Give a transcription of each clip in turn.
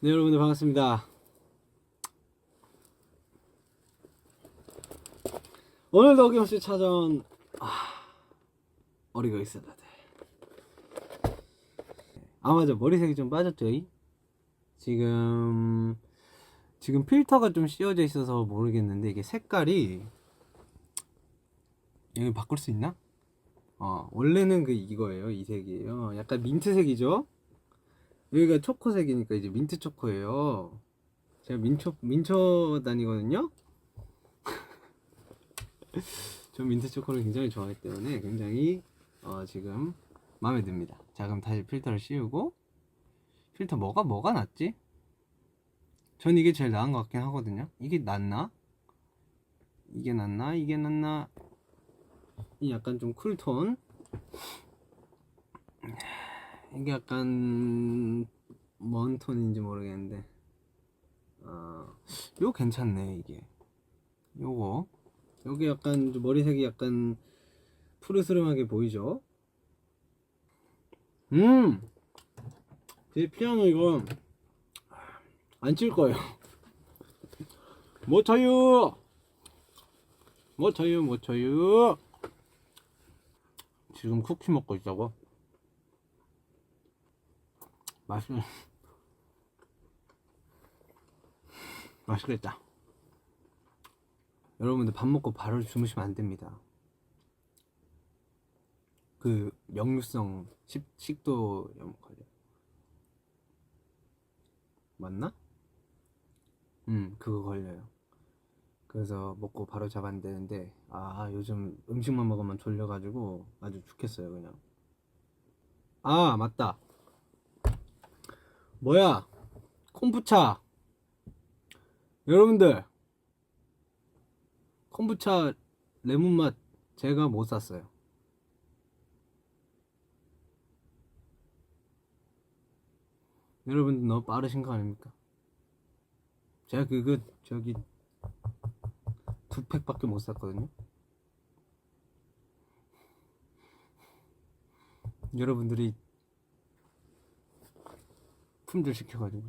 네 여러분들 반갑습니다. 오늘도 어김없이 찾아온 아, 어리가 있어 다들. 아 맞아 머리색이 좀 빠졌죠? 이? 지금 지금 필터가 좀 씌워져 있어서 모르겠는데 이게 색깔이 여기 바꿀 수 있나? 어 원래는 그 이거예요 이 색이에요 약간 민트색이죠? 여기가 초코색이니까 이제 민트 초코예요. 제가 민초 민초 다니거든요. 저 민트 초코를 굉장히 좋아하기 때문에 굉장히 어, 지금 마음에 듭니다. 자 그럼 다시 필터를 씌우고 필터 뭐가 뭐가 낫지? 전 이게 제일 나은 것 같긴 하거든요. 이게 낫나? 이게 낫나? 이게 낫나? 이 약간 좀 쿨톤. 이게 약간 뭔 톤인지 모르겠는데. 어, 요 괜찮네 이게. 요거. 여기 약간 좀 머리색이 약간 푸르스름하게 보이죠? 음 제 피아노 이거 안 칠 거예요. 못 쳐요! 못 쳐요 못 쳐요. 지금 쿠키 먹고 있다고 맛있 맛있겠다. 여러분들 밥 먹고 바로 주무시면 안 됩니다. 그 역류성 식, 식도염 걸려. 맞나? 음, 그거 걸려요. 그래서 먹고 바로 안 되는데 아 요즘 음식만 먹으면 졸려가지고 아주 죽겠어요 그냥. 아 맞다. 뭐야? 콤부차. 여러분들 콤부차 레몬 맛 제가 못 샀어요. 여러분들 너무 빠르신 거 아닙니까? 제가 그거 저기 두 팩밖에 못 샀거든요. 여러분들이 품절 시켜가지고.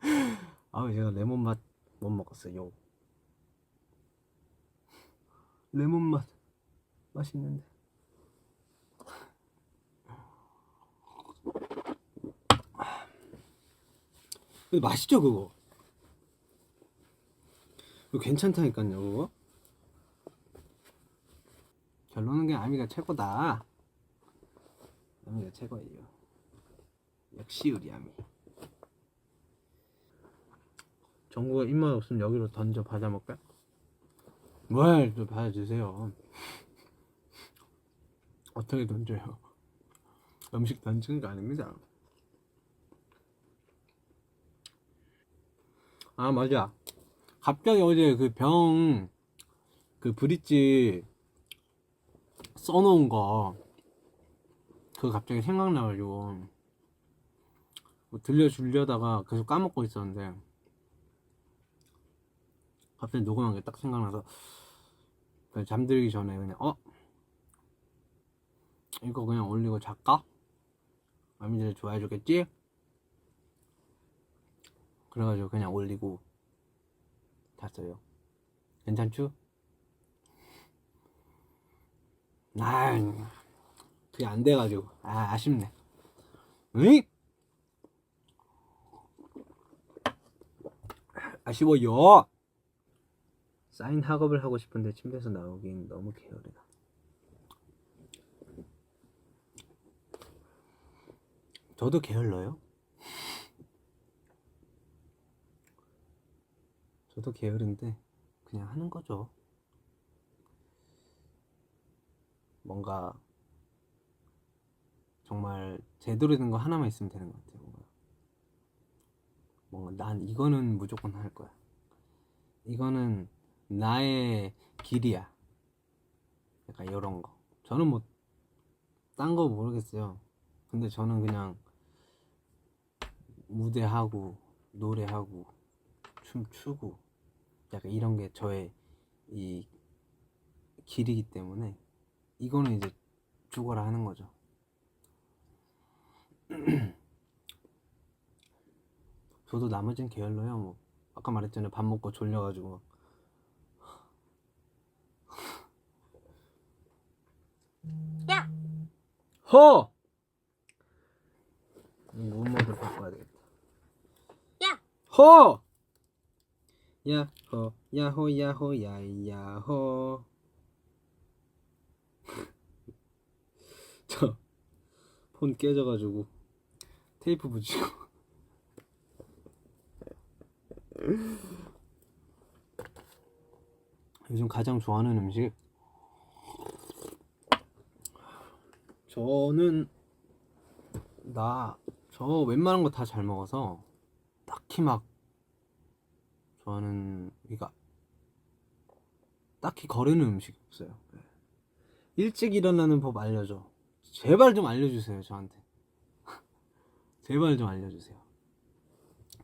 아 제가 레몬 맛 못 먹었어요. 레몬 맛 맛있는데. 근데 맛있죠 그거? 괜찮다니까요 그거? 결론은 그냥 아미가 최고다 아미가 최고예요. 역시 우리 아미. 정구가 입맛 없으면 여기로 던져 받아 먹까? 뭘또 받아주세요. 어떻게 던져요? 음식 던지는 거 아닙니다. 아 맞아. 갑자기 어제 그 병 그 브릿지 써놓은 거 그거 갑자기 생각나가지고 뭐 들려주려다가 계속 까먹고 있었는데 갑자기 녹음한 게 딱 생각나서 잠들기 전에 그냥 어? 이거 그냥 올리고 잘까? 아미들 좋아해 주겠지? 그래가지고 그냥 올리고 잤어요 괜찮죠? 아 그게 안 돼가지고. 아 아쉽네. 으이! 아쉬워요. 사인 학업을 하고 싶은데 침대에서 나오긴 너무 게으르다. 저도 게을러요. 저도 게으른데 그냥 하는 거죠. 뭔가 정말 제대로 된 거 하나만 있으면 되는 것 같아요. 뭔가. 난 이거는 무조건 할 거야. 이거는 나의 길이야. 약간 이런 거. 저는 뭐 딴 거 모르겠어요. 근데 저는 그냥 무대하고 노래하고 춤추고 약간 이런 게 저의 이 길이기 때문에 이거는 이제 죽어라 하는 거죠. 저도 나머지는 게을러요. 뭐 아까 말했잖아요. 밥 먹고 졸려가지고. 야! 허! 문모드 바꿔야 되겠다. 야! 허! 야호 야호 야호 야야호 저 폰 깨져가지고 테이프 붙이고 요즘 가장 좋아하는 음식 저는 나 저 웬만한 거 다 잘 먹어서 딱히 막 좋아하는 그러니까 딱히 거르는 음식이 없어요. 네. 일찍 일어나는 법 알려줘. 제발 좀 알려주세요 저한테. 제발 좀 알려주세요.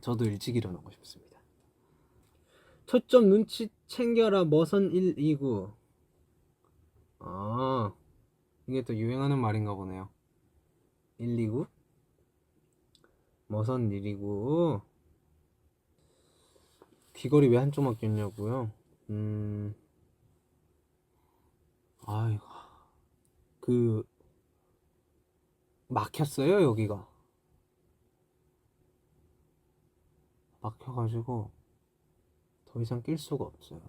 저도 일찍 일어나고 싶습니다. 초점 눈치 챙겨라 머선 129. 아 이게 또 유행하는 말인가 보네요. 129? 머선 129. 귀걸이 왜 한쪽만 꼈냐고요? 음, 아이고, 그 막혔어요 여기가. 막혀가지고 더 이상 낄 수가 없어요.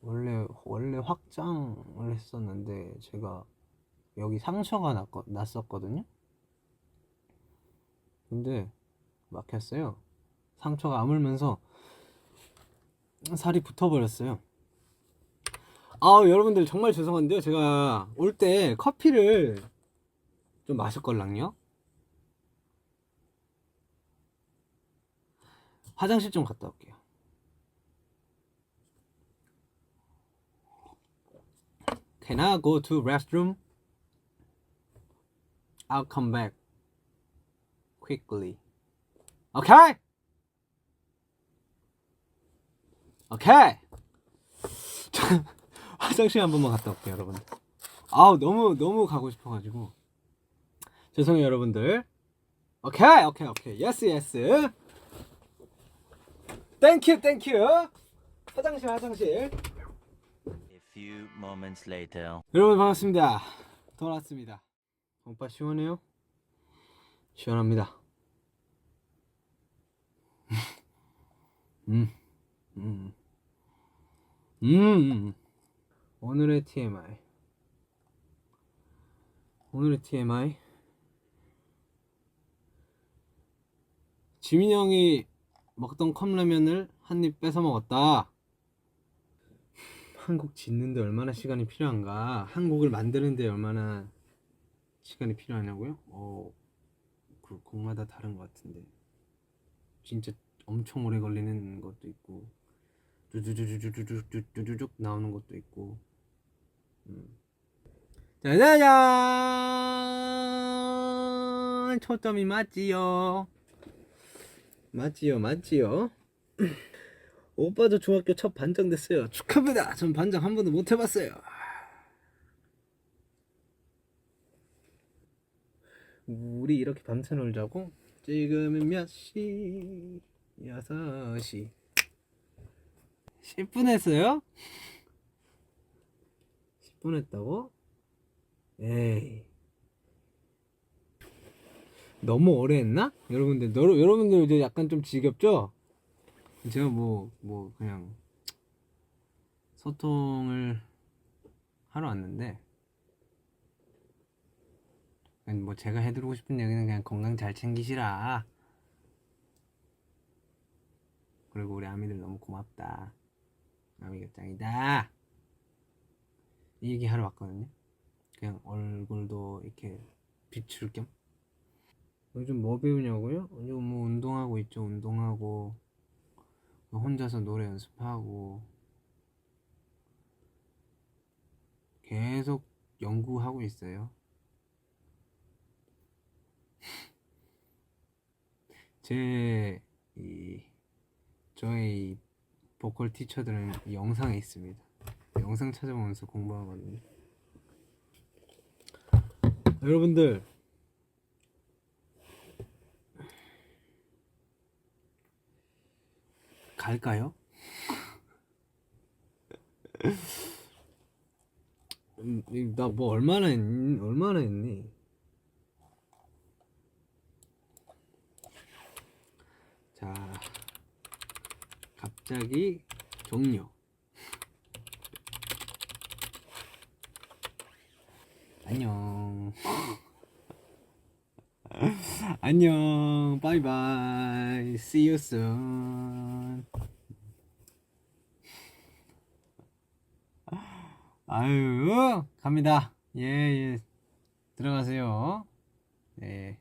원래 원래 확장을 했었는데 제가 여기 상처가 났거, 났었거든요. 근데 막혔어요. 상처가 아물면서 살이 붙어버렸어요. 아 여러분들 정말 죄송한데요. 제가 올 때 커피를 좀 마실 걸랑요. 화장실 좀 갔다 올게요. Can go to restroom? I'll come back quickly. Okay? 저 화장실 한 번만 갔다 올게요, 여러분. 아우 너무 너무 가고 싶어 가지고 죄송해요, 여러분들. 오케이, 오케이, 오케이. 예스, 예스. 땡큐, 땡큐. 화장실, 화장실. A few moments later. 여러분 반갑습니다. 돌아왔습니다. 오빠 시원해요? 시원합니다. 음, 음, 음. 오늘의 TMI. 오늘의 TMI. 지민 형이 먹던 컵라면을 한 입 뺏어 먹었다. 한국 짓는데 얼마나 시간이 필요한가? 한국을 만드는데 얼마나 시간이 필요하냐고요? 어, 그 곡마다 다른 것 같은데 진짜 엄청 오래 걸리는 것도 있고 쭈쭈쭈쭈쭈쭈쭈쭈쭉 나오는 것도 있고 음. 짜자잔 초점이 맞지요 맞지요 맞지요 오빠도 중학교 첫 반장 됐어요 축하합니다 전 반장 한 번도 못 해봤어요 우리 이렇게 밤새 놀자고? 지금은 몇 시? 6시 10분 했어요? 10분 했다고? 에이 너무 오래 했나? 여러분들 너, 여러분들 이제 약간 좀 지겹죠? 제가 뭐뭐 그냥 소통을 하러 왔는데 뭐 제가 해드리고 싶은 얘기는 그냥 건강 잘 챙기시라. 그리고 우리 아미들 너무 고맙다. 아미가 짱이다. 이 얘기 하러 왔거든요. 그냥 얼굴도 이렇게 비출 겸. 요즘 뭐 배우냐고요? 요즘 뭐 운동하고 있죠. 운동하고 혼자서 노래 연습하고 계속 연구하고 있어요. 제 이 저의 보컬 티처들은 이 영상에 있습니다. 영상 찾아보면서 공부하거든요. 여러분들 갈까요? 나 뭐 얼마나 했니? 얼마나 했니? 자, 갑자기 종료. 안녕. 안녕. 바이바이. See you soon. 아유, 갑니다. 예, 예. 들어가세요. 네.